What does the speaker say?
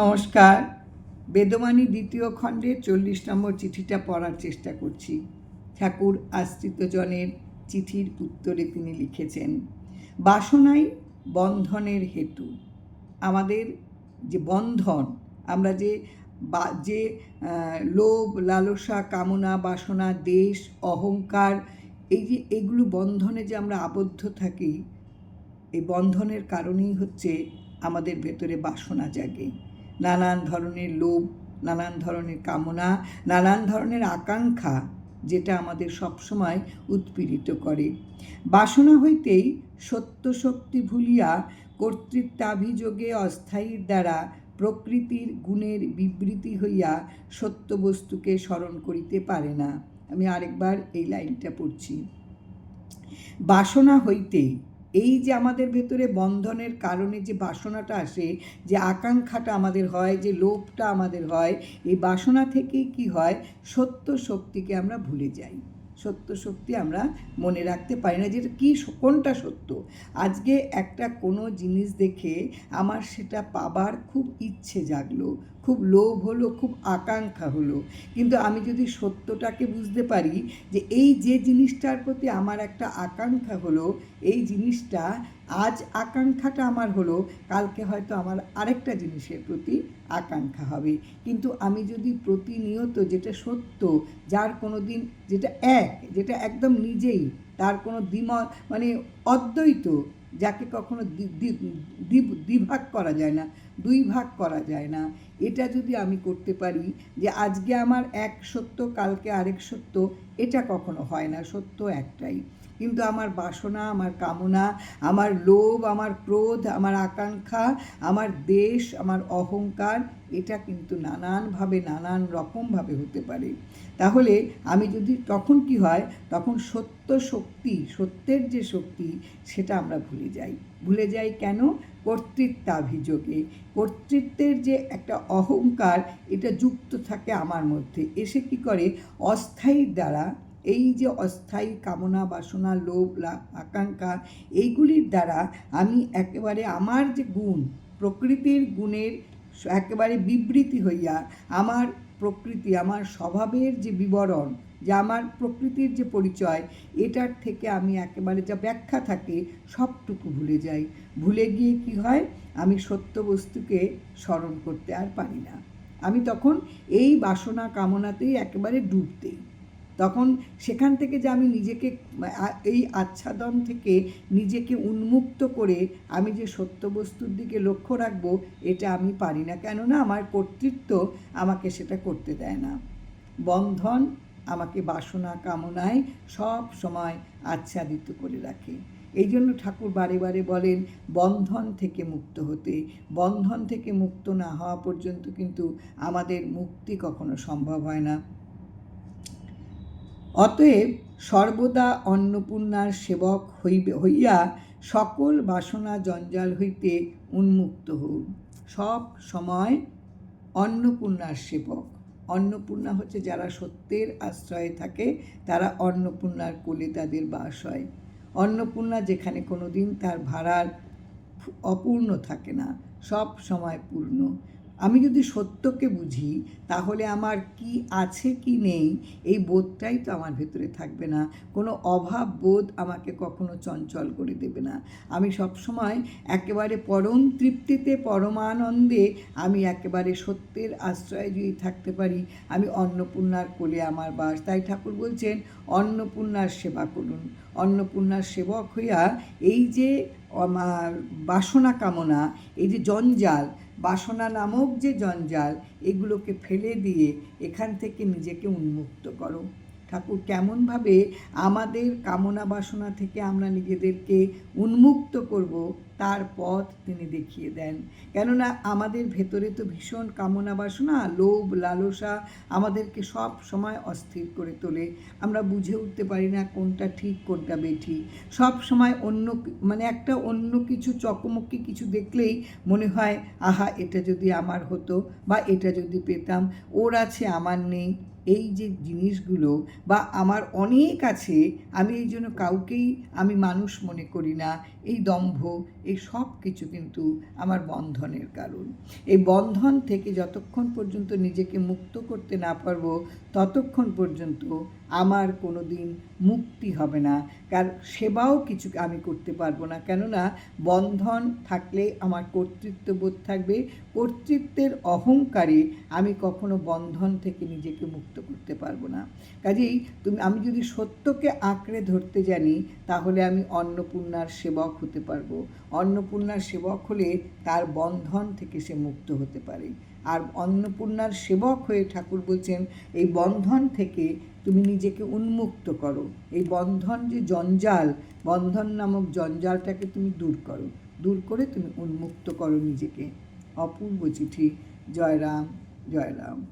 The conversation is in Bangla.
নমস্কার। বেদবাণী দ্বিতীয় খণ্ডে চল্লিশ নম্বর চিঠিটা পড়ার চেষ্টা করছি। ঠাকুর আশ্রিতজনের চিঠির উত্তরে তিনি লিখেছেন, বাসনাই বন্ধনের হেতু। আমাদের যে বন্ধন, আমরা যে বা, যে লোভ, লালসা, কামনা, বাসনা, দেশ, অহংকার, এই যে, এগুলো বন্ধনে যে আমরা আবদ্ধ থাকি, এই বন্ধনের কারণেই হচ্ছে আমাদের ভেতরে বাসনা জাগে। নানান ধরনের লোভ, নানান ধরনের কামনা, নানান ধরনের আকাঙ্ক্ষা যেটা আমাদের সবসময় উৎপীড়িত করে। বাসনা হইতেই সত্য শক্তি ভুলিয়া কর্তৃত্বাভিযোগে অস্থায়ীর দ্বারা প্রকৃতির গুণের বিবৃতি হইয়া সত্য বস্তুকে স্মরণ করিতে পারে না। আমি আরেকবার এই লাইনটা পড়ছি। বাসনা হইতেই এই যে আমাদের ভেতরে বন্ধনের কারণে যে বাসনাটা আসে, যে আকাঙ্ক্ষাটা আমাদের হয়, যে লোভটা আমাদের হয়, এই বাসনা থেকেই কি হয়? সত্য শক্তিকে আমরা ভুলে যাই। সত্য শক্তি আমরা মনে রাখতে পারি না যেটা কী কোনটা সত্য? আজকে একটা কোনো জিনিস দেখে আমার সেটা পাবার খুব ইচ্ছে জাগলো খুব লোভ হলো, খুব আকাঙ্ক্ষা হলো। কিন্তু আমি যদি সত্যটাকে বুঝতে পারি যে এই যে জিনিসটার প্রতি আমার একটা আকাঙ্ক্ষা হলো, এই জিনিসটা আজ আকাঙ্ক্ষাটা আমার হলো, কালকে হয়তো আমার আরেকটা জিনিসের প্রতি আকাঙ্ক্ষা হবে। কিন্তু আমি যদি প্রতিনিয়ত যেটা সত্য, যার কোনো দিন যেটা এক, যেটা একদম নিজেই, তার কোনো দ্বিমত মানে অদ্বৈত যাকে কখনো দ্বি- দ্বি- দ্বি- দ্বিভাগ করা যায় না, দুই ভাগ করা যায় না। এটা যদি আমি করতে পারি যে আজকে আমার এক সত্য, কালকে আরেক সত্য, এটা কখনো হয় না, সত্য একটাই। কিন্তু আমার বাসনা, আমার কামনা, আমার লোভ, আমার ক্রোধ, আমার আকাঙ্ক্ষা, আমার দেশ, আমার অহংকার, এটা কিন্তু নানানভাবে নানান রকমভাবে হতে পারে। তাহলে আমি যদি তখন কি হয়? তখন সত্য শক্তি, সত্যের যে শক্তি, সেটা আমরা ভুলে যাই। ভুলে যাই কেন? কর্তৃত্বাভিযোগে। কর্তৃত্বের যে একটা অহংকার, এটা যুক্ত থাকে আমার মধ্যে। এসে কি করে? অস্থায়ীর দ্বারা এই যে অস্থায়ী কামনা, বাসনা, লোভ লা- আকাঙ্ক্ষা, এইগুলির দ্বারা আমি একেবারে আমার যে গুণ, প্রকৃতির গুণের একেবারে বিবৃতি হইয়া আমার প্রকৃতি, আমার স্বভাবের যে বিবরণ, যে আমার প্রকৃতির যে পরিচয়, এটার থেকে আমি একেবারে যা ব্যাখ্যা থাকে সবটুকু ভুলে যাই। ভুলে গিয়ে কি হয়? আমি সত্য বস্তুকে স্মরণ করতে আর পারি না। আমি তখন এই বাসনা কামনাতেই একেবারে ডুবতেই তখন সেখান থেকে যে আমি নিজেকে এই আচ্ছাদন থেকে নিজেকে উন্মুক্ত করে আমি যে সত্য বস্তুর দিকে লক্ষ্য রাখব, এটা আমি পারি না। কেননা আমার কর্তৃত্ব আমাকে সেটা করতে দেয় না। বন্ধন আমাকে বাসনা, কামনায় সব সময় আচ্ছাদিত করে রাখে। এই জন্য ঠাকুর বারে বারে বলেন, বন্ধন থেকে মুক্ত হতে। বন্ধন থেকে মুক্ত না হওয়া পর্যন্ত কিন্তু আমাদের মুক্তি কখনো সম্ভব হয় না। অতএব সর্বদা অন্নপূর্ণার সেবক হইবে, হইয়া সকল বাসনা জঞ্জাল হইতে উন্মুক্ত হউন। সব সময় অন্নপূর্ণার সেবক। অন্নপূর্ণা হচ্ছে যারা সত্যের আশ্রয়ে থাকে, তারা অন্নপূর্ণার কোলে তাদের বাস হয়। অন্নপূর্ণা যেখানে কোনো দিন তার ভাড়ার অপূর্ণ থাকে না, সব সময় পূর্ণ। আমি যদি সত্যকে বুঝি, তাহলে আমার কি আছে কি নেই, এই বোধটাই তো আমার ভেতরে থাকবে না। কোনো অভাব বোধ আমাকে কখনো চঞ্চল করে দেবে না। আমি সব সময় একেবারে পরম তৃপ্তিতে, পরমানন্দে আমি একেবারে সত্যের আশ্রয় যদি থাকতে পারি, আমি অন্নপূর্ণার কোলে আমার বাস। তাই ঠাকুর বলছেন, অন্নপূর্ণার সেবা করুন। অন্নপূর্ণার সেবক হইয়া এই যে আমার বাসনা কামনা, এই যে জঞ্জাল, বাসনা নামক যে জঞ্জাল, এগুলোকে ফেলে দিয়ে এখান থেকে নিজেকে উন্মুক্ত করো। ঠাকুর, কেমনভাবে আমাদের কামনা বাসনা থেকে আমরা নিজেদেরকে উন্মুক্ত করব তার পথ তিনি দেখিয়ে দেন। কেননা আমাদের ভেতরে তো ভীষণ কামনা বাসনা, লোভ, লালসা আমাদেরকে সব সময় অস্থির করে তোলে। আমরা বুঝে উঠতে পারি না কোনটা ঠিক, কোনটা বেঠিক সব সময় অন্য মানে একটা অন্য কিছু চকমকি কিছু দেখলেই মনে হয়, আহা, এটা যদি আমার হতো বা এটা যদি পেতাম, ওর আছে, আমার নেই। এই যে জিনিসগুলো বা আমার অনেক আছে, আমি এই জন্য কাউকেই, আমি মানুষ মনে করি না। এই দম্ভ এই সব কিছু কিন্তু আমার বন্ধনের কারণ। এই বন্ধন থেকে যতক্ষণ পর্যন্ত নিজেকে মুক্ত করতে না পারব, ততক্ষণ পর্যন্ত আমার কোনো দিন মুক্তি হবে না। কার সেবাও কিছু আমি করতে পারব না। কেননা বন্ধন থাকলে আমার কর্তৃত্ববোধ থাকবে। কর্তৃত্বের অহংকারে আমি কখনো বন্ধন থেকে নিজেকে মুক্ত করতে পারব না। কাজেই তুমি, আমি যদি সত্যকে আঁকড়ে ধরতে জানি, তাহলে আমি অন্নপূর্ণার সেবক হতে পারব। অন্নপূর্ণার সেবক হলে তার বন্ধন থেকে সে মুক্ত হতে পারে। আর অন্নপূর্ণার সেবক হয়ে ঠাকুর বলছেন, এই বন্ধন থেকে তুমি নিজেকে উন্মুক্ত করো। এই বন্ধন যে জঞ্জাল, বন্ধন নামক জঞ্জালটাকে তুমি দূর করো। দূর করে তুমি উন্মুক্ত করো নিজেকে। অপূর্ব চিঠি। জয়রাম জয়রাম।